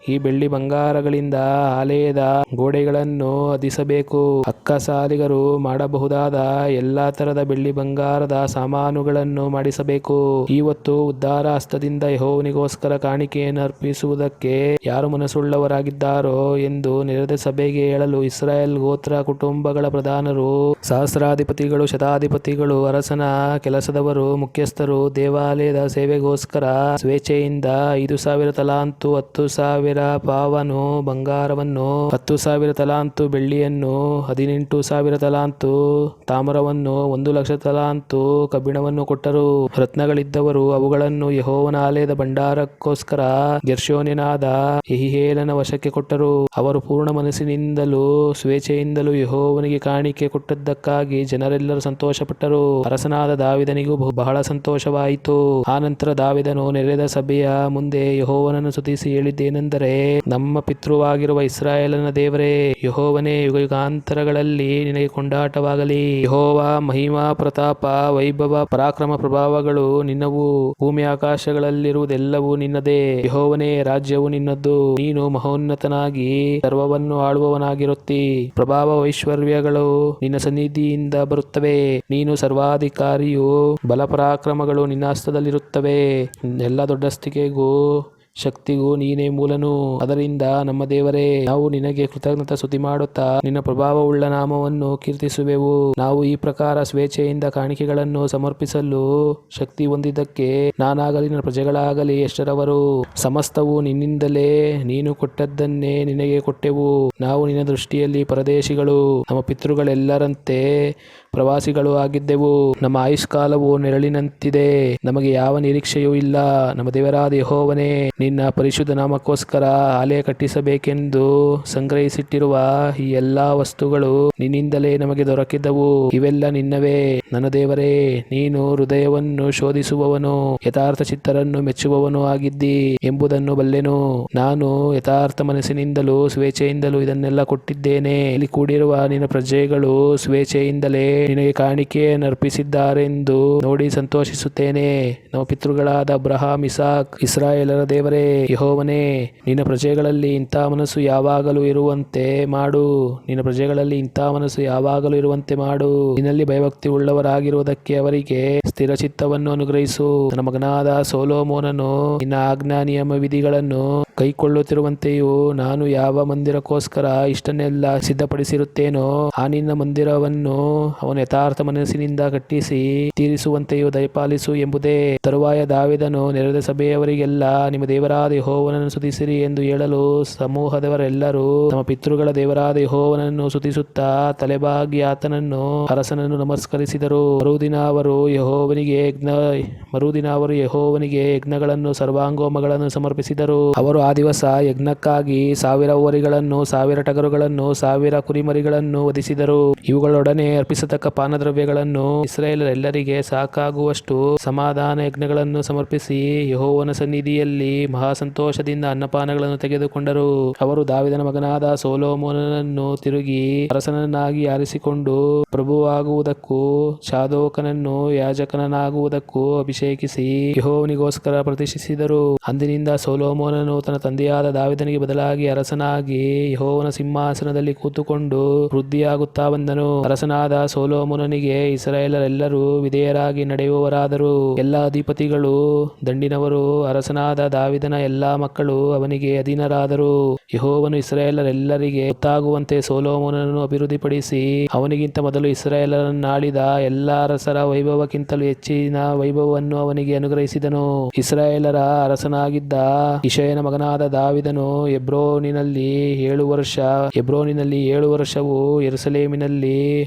Speaker 1: ಈ ಬೆಳ್ಳಿ ಬಂಗಾರಗಳಿಂದ ಆಲಯದ ಗೋಡೆಗಳನ್ನು ಅದಿಸಬೇಕು ಅಕ್ಕಸಾಲಿಗರು ಮಾಡಬಹುದಾದ ಎಲ್ಲಾ ತರದ ಬೆಳ್ಳಿ ಬಂಗಾರದ ಸಾಮಾನುಗಳನ್ನು ಮಾಡಿಸಬೇಕು. ಇವತ್ತು ಉದ್ಧಾರ ಹಸ್ತದಿಂದ ಯಹೋವನಿಗೋಸ್ಕರ ಕಾಣಿಕೆಯನ್ನು ಅರ್ಪಿಸುವುದಕ್ಕೆ ಯಾರು ಮನಸ್ಸುಳ್ಳವರಾಗಿದ್ದಾರೋ ಎಂದು ನೆರೆದ ಸಭೆಗೆ ಹೇಳಲು ಇಸ್ರಾಯೇಲ್ ಗೋತ್ರ ಕುಟುಂಬಗಳ ಪ್ರಧಾನರು, ಸಹಸ್ರಾಧಿಪತಿಗಳು, ಶತಾಧಿಪತಿಗಳು, ಅರಸನ ಕೆಲಸದವರು, ಮುಖ್ಯಸ್ಥರು ದೇವಾಲಯದ ಸೇವೆಗೋಸ್ಕರ ಸ್ವೇಚ್ಛೆಯಿಂದ ಐದು ಸಾವಿರ ತಲಾಂತು, ಹತ್ತು ಸಾವಿರ ಪಾವನು, ಬಂಗಾರವನ್ನು, ಹತ್ತು ಸಾವಿರ ತಲಾಂತು, ಬೆಳ್ಳಿಯನ್ನು, ಹದಿನೆಂಟು ಸಾವಿರ ತಲಾಂತು, ತಾಮ್ರವನ್ನು, ಒಂದು ಲಕ್ಷ ತಲಾಂತು, ಕಬ್ಬಿಣವನ್ನು ಕೊಟ್ಟರು. ರತ್ನಗಳಿದ್ದವರು ಅವುಗಳನ್ನು ಯಹೋವನ ಆಲಯದ ಭಂಡಾರಕ್ಕೋಸ್ಕರ ಗೆರ್ಶೋನಿನಾದ ಯಹಿಹೇಲನ ವಶಕ್ಕೆ ಕೊಟ್ಟರು. ಅವರು ಪೂರ್ಣ ಮನಸ್ಸಿನಿಂದಲೂ, ಸ್ವೇಚ್ಛೆಯಿಂದಲೂ ಯಹೋವನಿಗೆ ಕಾಣಿಕೆ ಕೊಟ್ಟದ್ದಕ್ಕಾಗಿ ಜನರೆಲ್ಲರೂ ಸಂತೋಷಪಟ್ಟರು. ಅರಸನಾದ ದಾವಿದನಿಗೂ ಬಹು- ಬಹಳ ಸಂತೋಷವಾಯಿತು. ಆನಂತರ ದಾವಿದನು ನೆರೆದ ಸಭೆಯ ಮುಂದೆ ಯಹೋವನನ್ನು ಸುತಿಸಿ ಹೇಳಿದ್ದೇನೆಂದರೆ ನಮ್ಮ ಪಿತೃವಾಗಿರುವ ಇಸ್ರಾಯೇಲನ ದೇವರೇ, ಯಹೋವನೇ ಯುಗ ಯುಗಾಂತರಗಳಲ್ಲಿ ನಿನಗೆ ಕೊಂಡಾಟವಾಗಲಿ. ಯಹೋವ, ಮಹಿಮಾ, ಪ್ರತಾಪ, ವೈಭವ, ಪರಾಕ್ರಮ ಪ್ರಭಾವಗಳು ನಿನ್ನವು. ಭೂಮಿ ಆಕಾಶಗಳಲ್ಲಿರುವುದೆಲ್ಲವೂ ನಿನ್ನದೇ. ಯಹೋವನೇ, ರಾಜ್ಯವು ನಿನ್ನದ್ದು. ನೀನು ಮಹೋನ್ನತನಾಗಿ ಸರ್ವವನ್ನು ಆಳುವವನಾಗಿರುತ್ತಿ. ಪ್ರಭಾವ ವೈಶ್ವರ್ಯಗಳು ನಿನ್ನ ಸನ್ನಿಧಿಯಿಂದ ಬರುತ್ತವೆ. ನೀನು ಸರ್ವಾಧಿಕಾರಿಯು. ಬಲ ಪರಾಕ್ರಮಗಳು ನಿನ್ನ ಹಸ್ತದಲ್ಲಿರುತ್ತವೆ. ಎಲ್ಲ ದೊಡ್ಡಸ್ತಿಕೆಗೂ ಶಕ್ತಿಗೂ ನೀನೇ ಮೂಲನು. ಅದರಿಂದ ನಮ್ಮ ದೇವರೇ, ನಾವು ನಿನಗೆ ಕೃತಜ್ಞತ ಸ್ತುತಿ ಮಾಡುತ್ತಾ, ನಿನ್ನ ಪ್ರಭಾವವುಳ್ಳ ನಾಮವನ್ನು ಕೀರ್ತಿಸುವೆವು. ನಾವು ಈ ಪ್ರಕಾರ ಸ್ವೇಚ್ಛೆಯಿಂದ ಕಾಣಿಕೆಗಳನ್ನು ಸಮರ್ಪಿಸಲು ಶಕ್ತಿ ಹೊಂದಿದ್ದಕ್ಕೆ ನಾನಾಗಲಿ ನನ್ನ ಪ್ರಜೆಗಳಾಗಲಿ ಎಷ್ಟರವರು. ಸಮಸ್ತವು ನಿನ್ನಿಂದಲೇ ನೀನು ಕೊಟ್ಟದ್ದನ್ನೇ ನಿನಗೆ ಕೊಟ್ಟೆವು. ನಾವು ನಿನ್ನ ದೃಷ್ಟಿಯಲ್ಲಿ ಪರದೇಶಿಗಳು. ನಮ್ಮ ಪಿತೃಗಳೆಲ್ಲರಂತೆ ಪ್ರವಾಸಿಗಳು ಆಗಿದ್ದೆವು. ನಮ್ಮ ಆಯುಷ್ಕಾಲವು ನೆರಳಿನಂತಿದೆ. ನಮಗೆ ಯಾವ ನಿರೀಕ್ಷೆಯೂ ಇಲ್ಲ. ನಮ್ಮ ದೇವರಾದ ಯಹೋವನೇ ನಿನ್ನ ಪರಿಶುದ್ಧ ನಾಮಕ್ಕೋಸ್ಕರ ಆಲಯ ಕಟ್ಟಿಸಬೇಕೆಂದು ಸಂಗ್ರಹಿಸಿಟ್ಟಿರುವ ಈ ಎಲ್ಲಾ ವಸ್ತುಗಳು ನಿನ್ನಿಂದಲೇ ನಮಗೆ ದೊರಕಿದ್ದವು ಇವೆಲ್ಲ ನಿನ್ನವೇ. ನನ್ನ ದೇವರೇ, ನೀನು ಹೃದಯವನ್ನು ಶೋಧಿಸುವವನು, ಯಥಾರ್ಥ ಚಿತ್ತರನ್ನು ಮೆಚ್ಚುವವನು ಆಗಿದ್ದಿ ಎಂಬುದನ್ನು ಬಲ್ಲೆನು. ನಾನು ಯಥಾರ್ಥ ಮನಸ್ಸಿನಿಂದಲೂ ಸ್ವೇಚ್ಛೆಯಿಂದಲೂ ಇದನ್ನೆಲ್ಲ ಕೊಟ್ಟಿದ್ದೇನೆ. ಇಲ್ಲಿ ಕೂಡಿರುವ ನಿನ್ನ ಪ್ರಜೆಗಳು ಸ್ವೇಚ್ಛೆಯಿಂದಲೇ ನಿನಗೆ ಕಾಣಿಕೆಯನ್ನು ಅರ್ಪಿಸಿದ್ದಾರೆಂದು ನೋಡಿ ಸಂತೋಷಿಸುತ್ತೇನೆ. ನಮ್ಮ ಪಿತೃಗಳಾದ ಅಬ್ರಹಾಂ ಇಸಾಕ್, ಇಸ್ರಾಯೇಲರ ದೇವರೇ ಯಹೋವನೇ, ನಿನ್ನ ಪ್ರಜೆಗಳಲ್ಲಿ ಇಂಥ ಮನಸ್ಸು ಯಾವಾಗಲೂ ಇರುವಂತೆ ಮಾಡು. ನಿನ್ನ ಪ್ರಜೆಗಳಲ್ಲಿ ಇಂಥ ಮನಸ್ಸು ಯಾವಾಗಲೂ ಇರುವಂತೆ ಮಾಡು. ನಿನ್ನಲ್ಲಿ ಭಯಭಕ್ತಿ ಉಳ್ಳವರಾಗಿರುವುದಕ್ಕೆ ಅವರಿಗೆ ಸ್ಥಿರ ಚಿತ್ತವನ್ನು ಅನುಗ್ರಹಿಸು. ನನ್ನ ಮಗನಾದ ಸೋಲೋಮೋನನು ನಿನ್ನ ಆಜ್ಞಾ ನಿಯಮ ವಿಧಿಗಳನ್ನು ಕೈಕೊಳ್ಳುತ್ತಿರುವಂತೆಯೂ ನಾನು ಯಾವ ಮಂದಿರಕ್ಕೋಸ್ಕರ ಇಷ್ಟನ್ನೆಲ್ಲ ಸಿದ್ಧಪಡಿಸಿರುತ್ತೇನೋ, ಆ ನಿನ್ನ ಮಂದಿರವನ್ನು ಅವನು ಯಥಾರ್ಥ ಮನಸ್ಸಿನಿಂದ ಕಟ್ಟಿಸಿ ತೀರಿಸುವಂತೆಯೂ ದಯಪಾಲಿಸು ಎಂಬುದೇ ತರುವಾಯ ದಾವಿದನು ನೆರೆದ ಸಭೆಯವರಿಗೆಲ್ಲ, ನಿಮ್ಮ ದೇವರಾದ ಯಹೋವನನ್ನು ಸುತಿಸಿರಿ ಎಂದು ಹೇಳಲು ಸಮೂಹದವರೆಲ್ಲರೂ ತಮ್ಮ ಪಿತೃಗಳ ದೇವರಾದ ಯಹೋವನನ್ನು ಸುತಿಸುತ್ತಾ ತಲೆಬಾಗಿ ಆತನನ್ನು ಅರಸನನ್ನು ನಮಸ್ಕರಿಸಿದರು. ಮರುದಿನ ಅವರು ಯಹೋವನಿಗೆ ಯಜ್ಞ, ಮರುದಿನ ಅವರು ಯಹೋವನಿಗೆ ಯಜ್ಞಗಳನ್ನು ಸರ್ವಾಂಗೋಮಗಳನ್ನು ಸಮರ್ಪಿಸಿದರು. ಅವರು ಆ ದಿವಸ ಯಜ್ಞಕ್ಕಾಗಿ ಸಾವಿರ ಹೋರಿಗಳನ್ನು, ಸಾವಿರ ಟಗರುಗಳನ್ನು, ಸಾವಿರ ಕುರಿಮರಿಗಳನ್ನು ವಧಿಸಿದರು. ಇವುಗಳೊಡನೆ ಅರ್ಪಿಸತಕ್ಕ ಪಾನದ್ರವ್ಯಗಳನ್ನು ಇಸ್ರಾಯೇಲರೆಲ್ಲರಿಗೆ ಸಾಕಾಗುವಷ್ಟು ಸಮಾಧಾನ ಯಜ್ಞಗಳನ್ನು ಸಮರ್ಪಿಸಿ ಯಹೋವನ ಸನ್ನಿಧಿಯಲ್ಲಿ ಮಹಾ ಸಂತೋಷದಿಂದ ಅನ್ನಪಾನಗಳನ್ನು ತೆಗೆದುಕೊಂಡರು. ಅವರು ದಾವಿದನ ಮಗನಾದ ಸೋಲೋಮೋನನನ್ನು ತಿರುಗಿ ಅರಸನನ್ನಾಗಿ ಆರಿಸಿಕೊಂಡು ಪ್ರಭುವಾಗುವುದಕ್ಕೂ ಶಾದೋಕನನ್ನು ಯಾಜಕನನ್ನಾಗುವುದಕ್ಕೂ ಅಭಿಷೇಕಿಸಿ ಯಹೋವನಿಗೋಸ್ಕರ ಪ್ರತಿಷ್ಠಿಸಿದರು. ಅಂದಿನಿಂದ ಸೋಲೋಮೋನನು ತನ್ನ ತನ್ನ ತಂದೆಯಾದ ದಾವಿದನಿಗೆ ಬದಲಾಗಿ ಅರಸನಾಗಿ ಯಹೋವನ ಸಿಂಹಾಸನದಲ್ಲಿ ಕೂತುಕೊಂಡು ವೃದ್ಧಿಯಾಗುತ್ತಾ ಬಂದನು. ಅರಸನಾದ ಸೋಲೋಮೋನನಿಗೆ ಇಸ್ರಾಯೇಲರೆಲ್ಲರೂ ವಿಧೇಯರಾಗಿ ನಡೆಯುವವರಾದರು. ಎಲ್ಲ ಅಧಿಪತಿಗಳು, ದಂಡಿನವರು, ಅರಸನಾದ ದಾವಿದನ ಎಲ್ಲಾ ಮಕ್ಕಳು ಅವನಿಗೆ ಅಧೀನರಾದರು. ಯಹೋವನು ಇಸ್ರಾಯೇಲರೆಲ್ಲರಿಗೆ ಗೊತ್ತಾಗುವಂತೆ ಸೋಲೋಮೋನನನ್ನು ಅಭಿವೃದ್ಧಿಪಡಿಸಿ ಅವನಿಗಿಂತ ಮೊದಲು ಇಸ್ರಾಯೇಲರನ್ನಾಳಿದ ಎಲ್ಲ ಅರಸರ ವೈಭವಕ್ಕಿಂತಲೂ ಹೆಚ್ಚಿನ ವೈಭವವನ್ನು ಅವನಿಗೆ ಅನುಗ್ರಹಿಸಿದನು. ಇಸ್ರಾಯೇಲರ ಅರಸನಾಗಿದ್ದ ಇಷಯನ ಮಗನಾದ ದಾವಿದನು ಎಬ್ರೋನಿನಲ್ಲಿ ಏಳು ವರ್ಷ ಎಬ್ರೋನಿನಲ್ಲಿ ಏಳು ವರ್ಷವು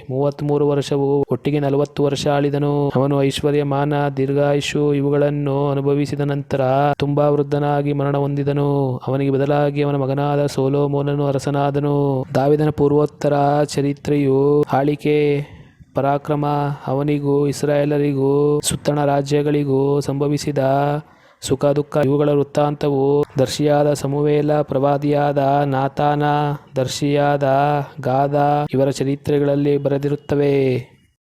Speaker 1: ಮೂವತ್ತ್ ಮೂರು ವರ್ಷವು, ಒಟ್ಟಿಗೆ ನಲವತ್ತು ವರ್ಷ ಆಳಿದನು. ಅವನು ಐಶ್ವರ್ಯ ಮಾನ ದೀರ್ಘಾಯುಷು ಇವುಗಳನ್ನು ಅನುಭವಿಸಿದ ನಂತರ ತುಂಬಾ ವೃದ್ಧನಾಗಿ ಮರಣ ಹೊಂದಿದನು. ಅವನಿಗೆ ಬದಲಾಗಿ ಅವನ ಮಗನಾದ ಸೋಲೋಮೋನನು ಅರಸನಾದನು. ದಾವಿದನ ಪೂರ್ವೋತ್ತರ ಚರಿತ್ರೆಯು ಆಳಿಕೆ ಪರಾಕ್ರಮ, ಅವನಿಗೂ ಇಸ್ರಾಯೇಲರಿಗೂ ಸುತ್ತಣ ರಾಜ್ಯಗಳಿಗೂ ಸಂಭವಿಸಿದ ಸುಖ ದುಃಖ ಇವುಗಳ ವೃತ್ತಾಂತವು ದರ್ಶಿಯಾದ ಸಮುವೇಲ ಪ್ರವಾದಿಯಾದ ನಾತಾನ ದರ್ಶಿಯಾದ ಗಾದ ಇವರ ಚರಿತ್ರೆಗಳಲ್ಲಿ ಬರೆದಿರುತ್ತವೆ.